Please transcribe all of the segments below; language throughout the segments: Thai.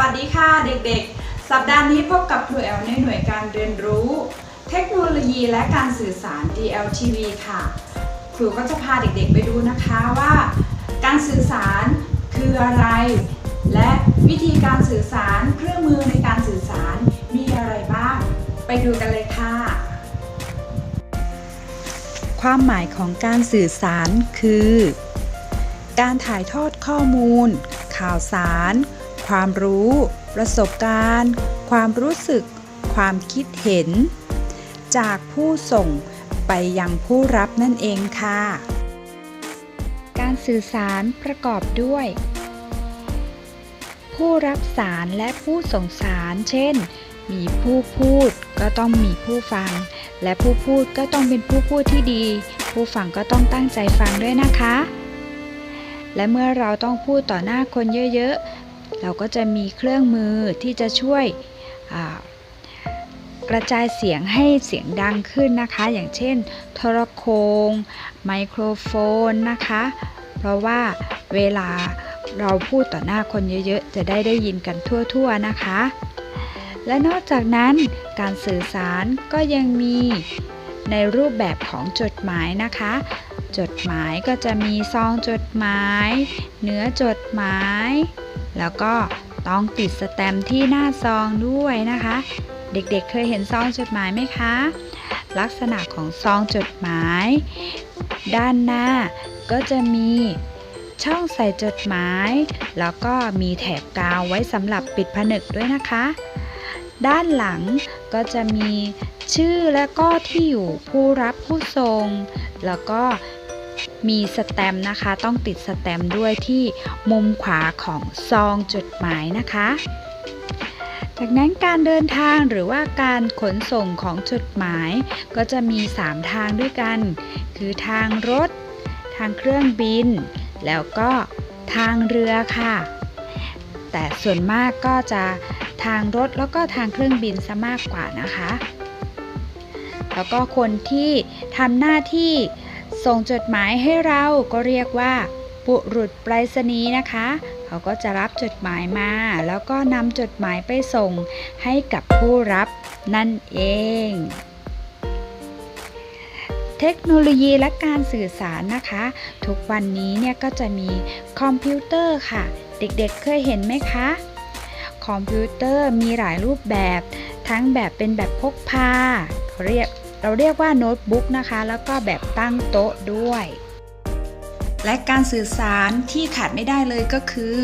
วัสดีค่ะเด็กๆ สัปดาห์นี้พบกับครูแอลในหน่วยการเรียนรู้ เทคโนโลยีและการสื่อสาร DLTV ค่ะ ครูก็จะพาเด็กๆไปดูนะคะว่า การสื่อสารคืออะไร และวิธีการสื่อสารเครื่องมือในการสื่อสารมีอะไรบ้าง ไปดูกันเลยค่ะ ความหมายของการสื่อสารคือ การถ่ายทอดข้อมูล ข่าวสาร ความรู้ ประสบการณ์ ความรู้สึก ความคิดเห็น จากผู้ส่งไปยังผู้รับนั่นเองค่ะ การสื่อสารประกอบด้วย ผู้รับสารและผู้ส่งสาร เช่น มีผู้พูดก็ต้องมีผู้ฟัง และผู้พูดก็ต้องเป็นผู้พูดที่ดี ผู้ฟังก็ต้องตั้งใจฟังด้วยนะคะและเมื่อเราต้องพูดต่อหน้าคนเยอะๆ เราก็จะมีเครื่องมือที่จะช่วยกระจายเสียงให้เสียงดังขึ้นนะคะ อย่างเช่นโทรโขงไมโครโฟนนะคะ เพราะว่าเวลาเราพูดต่อหน้าคนเยอะๆ จะได้ได้ยินกันทั่วๆนะคะ และนอกจากนั้นการสื่อสารก็ยังมีในรูปแบบของจดหมายนะคะ จดหมายก็จะมีซองจดหมาย เนื้อจดหมาย แล้วก็ต้องติดสแตมป์ที่หน้าซองด้วยนะคะ เด็กๆเเคยเห็นซองจดหมายไหมคะ ลักษณะของซองจดหมาย ด้านหน้าก็จะมีช่องใส่จดหมาย แล้วก็มีแถบกาวไว้สำหรับปิดผนึกด้วยนะคะ ด้านหลังก็จะมีชื่อและก็ที่อยู่ผู้รับผู้ส่งแล้วก็ มีสแตมนะคะ ต้องติดสแตมด้วยที่มุมขวาของซองจดหมายนะคะ จากนั้นการเดินทางหรือว่าการขนส่งของจดหมาย ก็จะมี 3 ทางด้วยกัน คือทางรถ ทางเครื่องบิน แล้วก็ทางเรือค่ะ แต่ส่วนมากก็จะทางรถแล้วก็ทางเครื่องบินซะมากกว่านะคะ แล้วก็คนที่ทำหน้าที่ ส่งจดหมายให้เราก็เรียกว่าบุรุษไปรษณีย์นะคะ เขาก็จะรับจดหมายมา แล้วก็นำจดหมายไปส่งให้กับผู้รับนั่นเอง เทคโนโลยีและการสื่อสารนะคะ ทุกวันนี้เนี่ยก็จะมีคอมพิวเตอร์ค่ะ เด็กๆเเคยเห็นไหมคะ คอมพิวเตอร์มีหลายรูปแบบ ทั้งแบบเป็นแบบพกพาเขาเรียก เราเรียกว่าโน้ตบุ๊กนะคะ แล้วก็แบบตั้งโต๊ะด้วย และการสื่อสารที่ขาดไม่ได้เลยก็คือ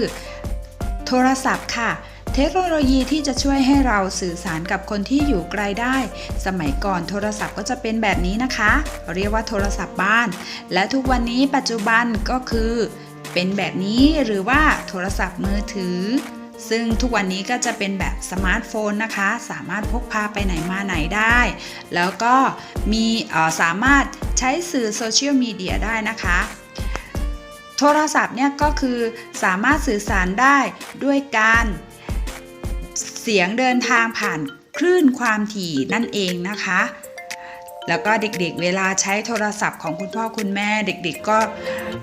โทรศัพท์ค่ะเทคโนโลยีที่จะช่วยให้เราสื่อสารกับคนที่อยู่ไกลได้ สมัยก่อนโทรศัพท์ก็จะเป็นแบบนี้นะคะ เรียกว่าโทรศัพท์บ้าน และทุกวันนี้ปัจจุบันก็คือ เป็นแบบนี้หรือว่าโทรศัพท์มือถือ ซึ่งทุกวันนี้ก็จะเป็นแบบสมาร์ทโฟนนะคะ สามารถพกพาไปไหนมาไหนได้ แล้วก็มีสามารถใช้สื่อโซเชียลมีเดียได้นะคะ โทรศัพท์เนี่ยก็คือสามารถสื่อสารได้ด้วยการเสียงเดินทางผ่านคลื่นความถี่นั่นเองนะคะ แล้วก็เด็กๆ เวลาใช้โทรศัพท์ของคุณพ่อคุณแม่เด็กๆก็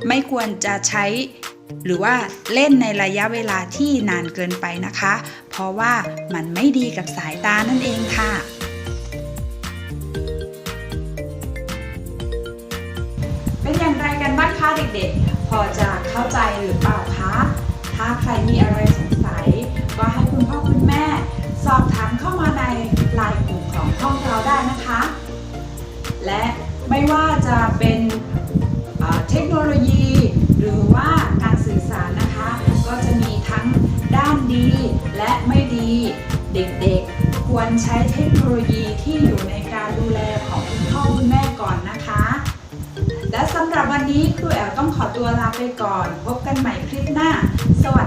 ไม่ควรจะใช้ หรือว่าเล่นในระยะเวลาที่นานเกินไปนะคะ เพราะว่ามันไม่ดีกับสายตานั่นเองค่ะ เป็นอย่างไรกันบ้างคะเด็กๆ พอจะเข้าใจหรือเปล่าคะ ถ้าใครมีอะไรสงสัย ก็ให้คุณพ่อคุณแม่ สอบถามเข้ามาในไลน์กลุ่มของห้องเราได้นะคะ และไม่ว่าจะเป็นเอ่อเทคโนโลยีหรือว่า ควรใช้เทคโนโลยีที่อยู่ในการดูแลของคุณพ่อคุณแม่ก่อนนะคะ และสำหรับวันนี้ครูแอลต้องขอตัวลาไปก่อน พบกันใหม่คลิปหน้า สวัสดี